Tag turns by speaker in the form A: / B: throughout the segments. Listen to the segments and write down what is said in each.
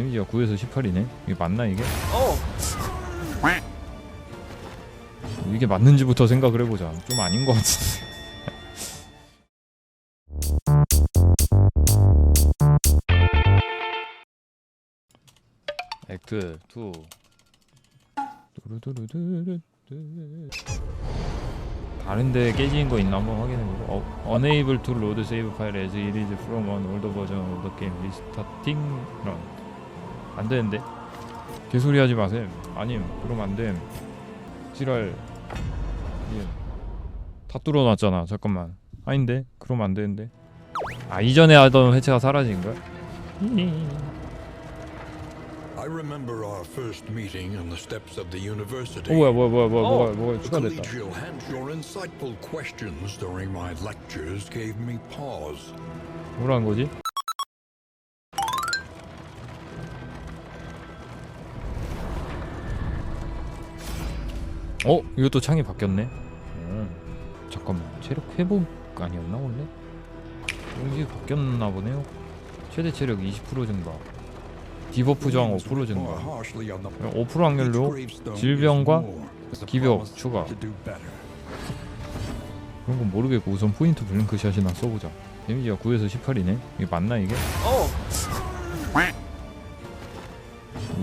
A: 데미지가 9에서 18이네 이게 맞나 이게?
B: 어.
A: 이게 맞는지부터 생각을 해보자 좀 아닌 것 같은데 액트 2 두루두루두루두 다른데 깨진 거 있나 한번 확인해보고 어, Unable to load save file as it is from an older version of the game restarting run 안 되는데 개소리 하지 마셈 아님 그럼 안됨 지랄 예. 다 뚫어놨잖아 잠깐만 아닌데 그럼 안 되는데 아 이전에 하던 회차가 사라진 거야?
C: I remember our first meeting on the steps of the university.
A: 어 뭐야 뭐야 뭐야 뭐야
B: 어,
A: 뭐가
C: The
A: 추가됐다
C: your insightful questions during my lectures gave me pause.
A: 뭐라는 거지? 어? 이것도 창이 바뀌었네 어. 잠깐만 체력 회복 아니었나 원래? 이게 바뀌었나 보네요 최대 체력 20% 증가 디버프 저항 5% 증가
C: harshly on the
A: 5% 확률로 질병과 기벽 추가 그런 건 모르겠고 우선 포인트 블링크샷이나 써보자 데미지가 9에서 18이네 이게 맞나 이게?
B: 어.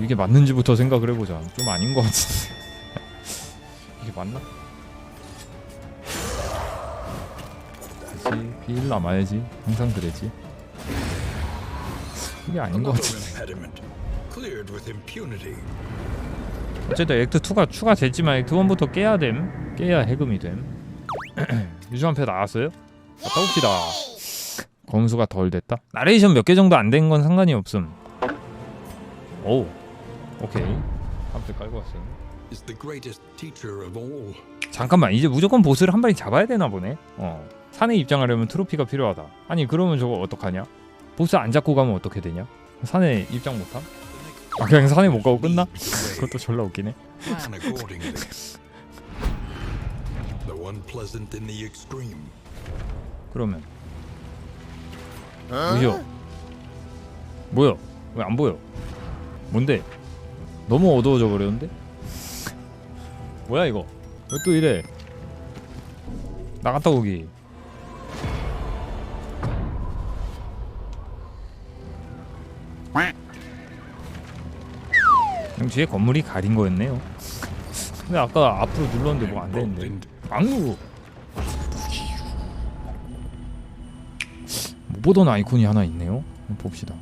A: 이게 맞는지부터 생각을 해보자 좀 아닌 것 같은데 이게 맞나? 그치 비일 남아야지. 항상 그랬지. 이게 아닌 것 같은데. 어쨌든 액트 2가 추가됐지만 액트 1부터 깨야 됨. 깨야 해금이 됨. 유주한 패 나왔어요? 갔다 옵시다. 검수가 덜 됐다? 나레이션 몇 개 정도 안 된 건 상관이 없음. 오. 오케이. 한패 깔고 왔어요
C: Is the greatest teacher of all.
A: 잠깐만 이제 무조건 보스를 한 마리 잡아야 되나 보네 어 산에 입장하려면 트로피가 필요하다 아니 그러면 저거 어떡하냐 보스 안 잡고 가면 어떻게 되냐 산에 입장 못함? 아 그냥 산에 못 가고 끝나? 그것도 졸라 웃기네
C: Plan accordingly. Though unpleasant in the extreme.
A: 그러면 뭐야? 뭐야? 왜 안 보여? 뭔데? 너무 어두워져 버렸는데? 뭐야 이거? 왜 또 이래? 나갔다 오기. 그럼 뒤에 건물이 가린 거였네요. 근데 아까 앞으로 눌렀는데 뭐 안 되는데. 악루. 못 보던 아이콘이 하나 있네요. 봅시다.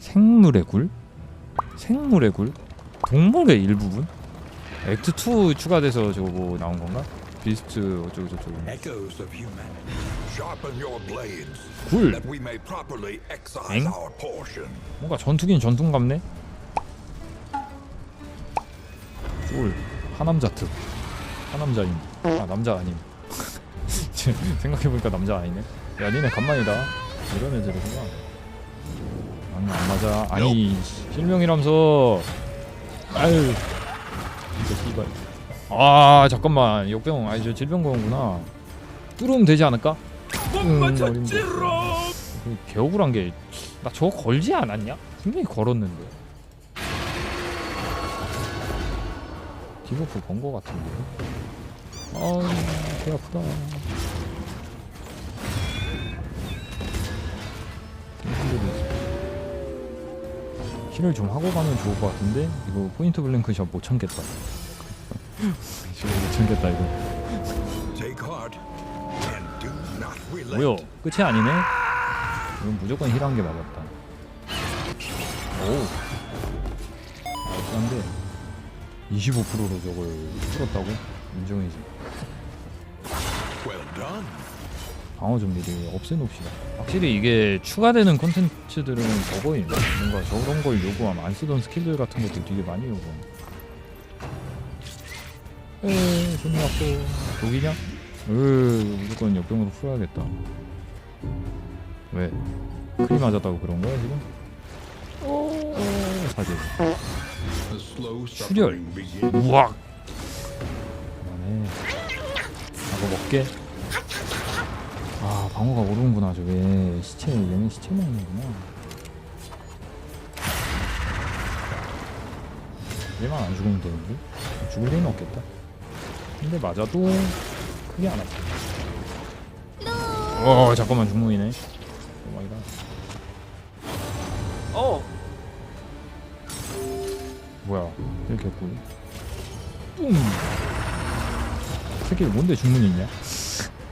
A: 생물의 굴? 생물의 굴? 동물의 일부분? 액트 2 추가돼서 저거 뭐 나온 건가? 비스트 어쩌고 저쩌고.
C: Echoes of humanity. Sharpen your blades.
A: 굴.
C: That we may properly
A: Eng?
C: our portion.
A: 뭔가 전투긴 전투 같네. 쫄. 하남자 특. 하남자임. 아 남자 아님. 생각해보니까 남자 아니네. 야 니네 간만이다. 이런 애들이구나. 아니 안 맞아. 아니 실명이라면서. 아유. 씨발. 아 잠깐만 역병 아니 저 질병공구나. 뚫으면 되지 않을까? 음, 개억울한 게 나 저거 걸지 않았냐? 분명히 걸었는데 디버프 건거 같은데 아배 아프다 힐을 좀 하고 가면 좋을 것 같은데 이거 포인트 블랭크 샷 못 참겠다. 지금 못 참겠다 이거. 뭐야? 끝이 아니네? 이건 무조건 힐한 게 맞았다. 오. 맞는데 25%로 저걸 풀었다고? 인정이지. 방어 좀비를 없애놓읍시다. 확실히 이게 추가되는 콘텐츠들은 저거임. 뭔가 저런 걸 요구하면 안 쓰던 스킬들 같은 것들 되게 많이 요구함 에이 손이 아프 독이냐? 으 무조건 역병으로 풀어야겠다. 왜? 크리 맞았다고 그런 거야 지금? 오 사실
C: The slow
A: 출혈. 우악. 그만해. 나거 먹게 아 방어가 오르는구나 저게. 시체 얘네 시체 먹는구나. 얘만 안 죽으면 되는데? 죽을 리는 없겠다. 근데 맞아도 크게 안 아파. 어 잠깐만 중문이네. 오마이갓
B: 어.
A: 뭐야 이렇게 했고 뿡 새끼 뭔데 중문이 있냐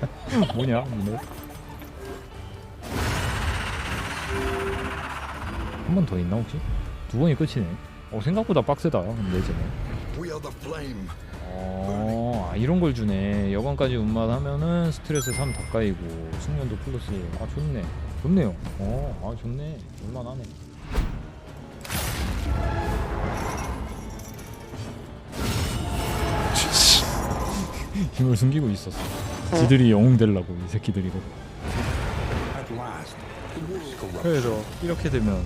A: 뭐냐 니네 한 번 더 있나 혹시? 두 번이 끝이네 어 생각보다 빡세다
C: flame.
A: 어, 아, 이런 걸 주네. 여관까지 운만하면은 스트레스 3 가까이고 숙련도 플러스. 아 좋네. 좋네요. 어, 아 좋네. 얼마나네. 힘을 숨기고 있었어. 지들이 영웅 되려고 이 새끼들이 이거.
C: At last, the wolves corrupt.
A: 그래서 이렇게 되면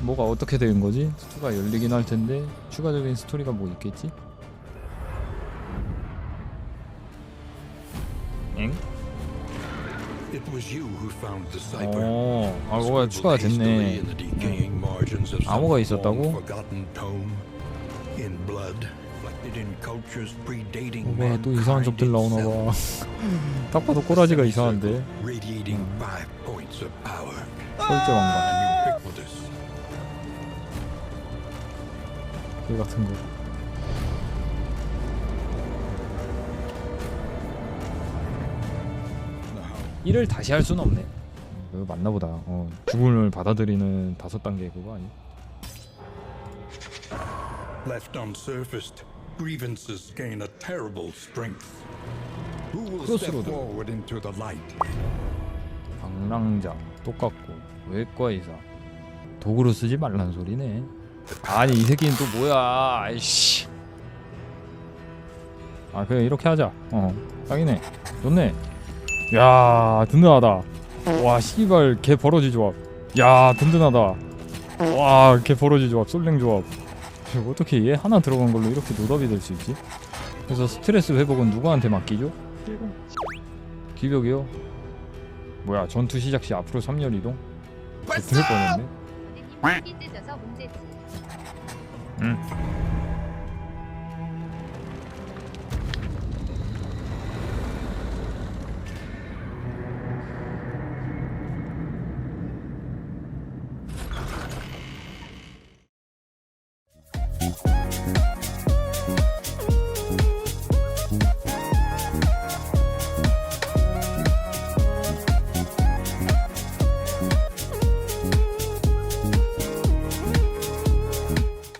A: 뭐가 어떻게 되는 거지? 스토가 열리긴 할 텐데 추가적인 스토리가 뭐 있겠지? 엥? 어, 아 뭐가
C: Scribbled
A: 추가가 됐네.
C: some
A: 암호가 있었다고? 뭐가 또 이상한 적들 나오나. 봐. 딱 봐도 꼬라지가 이상한데. 설정 왕관. 개 같은 거. 일을 다시 할 수는 없네. 그거 맞나 보다. 어, 죽음을 받아들이는 다섯 단계 그거 아니?
C: left unsurfaced, grievances gain a terrible strength. Who will step forward into the light?
A: 방랑자 똑같고 외과 의사 도구로 쓰지 말란 소리네. 아니 이 새끼는 또 뭐야? 아이씨. 아 그래 이렇게 하자. 어 딱이네. 좋네. 야 든든하다. 와 씨발 개 버러지 조합. 야 든든하다. 와개 버러지 조합 솔랭 조합. 어떻게 얘 하나 들어간 걸로 이렇게 노답이 될 수 있지? 그래서 스트레스 회복은 누구한테 맡기죠? 기벽이요? 뭐야 전투 시작 시 앞으로 3열 이동? 들 뻔했네
D: 고객님 피 찢어서 문제지.
A: 응